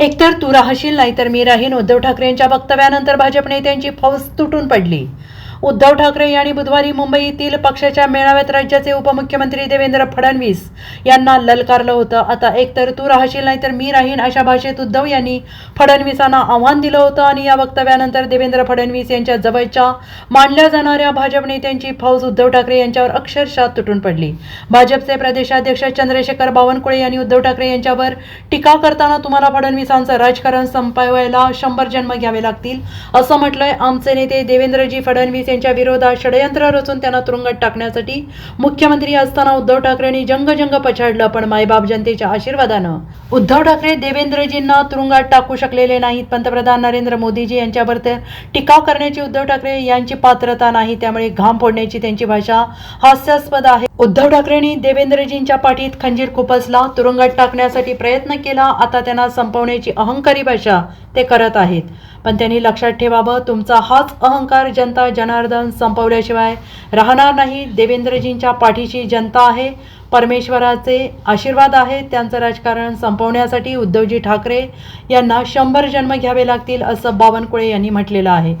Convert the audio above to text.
एकतर तू राहशील नाहीतर मी राहीन. उद्धव ठाकरे यांच्या वक्तव्यानंतर भाजप नेत्यांची फौज तुटून पडली. उद्धव ठाकरे यांनी बुधवारी मुंबईतील पक्षाच्या मेळाव्यात राज्याचे उपमुख्यमंत्री देवेंद्र फडणवीस यांना ललकारलं होतं. आता एकतर तू राहशील नाही तर मी राहीन अशा भाषेत उद्धव यांनी फडणवीसांना आव्हान दिलं होतं आणि या वक्तव्यानंतर देवेंद्र फडणवीस यांच्या जवळच्या मानल्या जाणाऱ्या भाजप नेत्यांची फौज उद्धव ठाकरे यांच्यावर अक्षरशः तुटून पडली. भाजपचे प्रदेशाध्यक्ष चंद्रशेखर बावनकुळे यांनी उद्धव ठाकरे यांच्यावर टीका करताना तुम्हाला फडणवीसांचं राजकारण संपवायला शंभर जन्म घ्यावे लागतील असं म्हटलंय आमचे नेते देवेंद्रजी फडणवीस यांच्या विरोधात षडयंत्र रचून त्यांना तुरुंगात टाकण्यासाठी मुख्यमंत्री असताना उद्धव ठाकरेंनी जंगजंग पछाडलं पण मायबाप जनतेच्या आशीर्वादानं. उद्धव ठाकरे देवेंद्रजींना तुरुंगात टाकू शकलेले नाहीत. पंतप्रधान नरेंद्र मोदीजी यांच्यावर टीका करण्याची उद्धव ठाकरे यांची पात्रता नाही त्यामुळे घाम फोडण्याची त्यांची भाषा हास्यास्पद आहे. उद्धव ठाकरेंनी देवेंद्रजींच्या पाठीत खंजीर खुपसला तुरुंगात टाकण्यासाठी प्रयत्न केला. आता त्यांना संपवण्याची अहंकारी भाषा ते करत आहेत. पण त्यांनी लक्षात ठेवावं तुमचा हाच अहंकार जनता जनार्दन संपवल्याशिवाय राहणार नाही. देवेंद्रजींच्या पाठीची जनता आहे परमेश्वराचे आशीर्वाद आहेत त्यांचं राजकारण संपवण्यासाठी उद्धवजी ठाकरे यांना शंभर जन्म घ्यावे लागतील असं बावनकुळे यांनी म्हटलेलं आहे.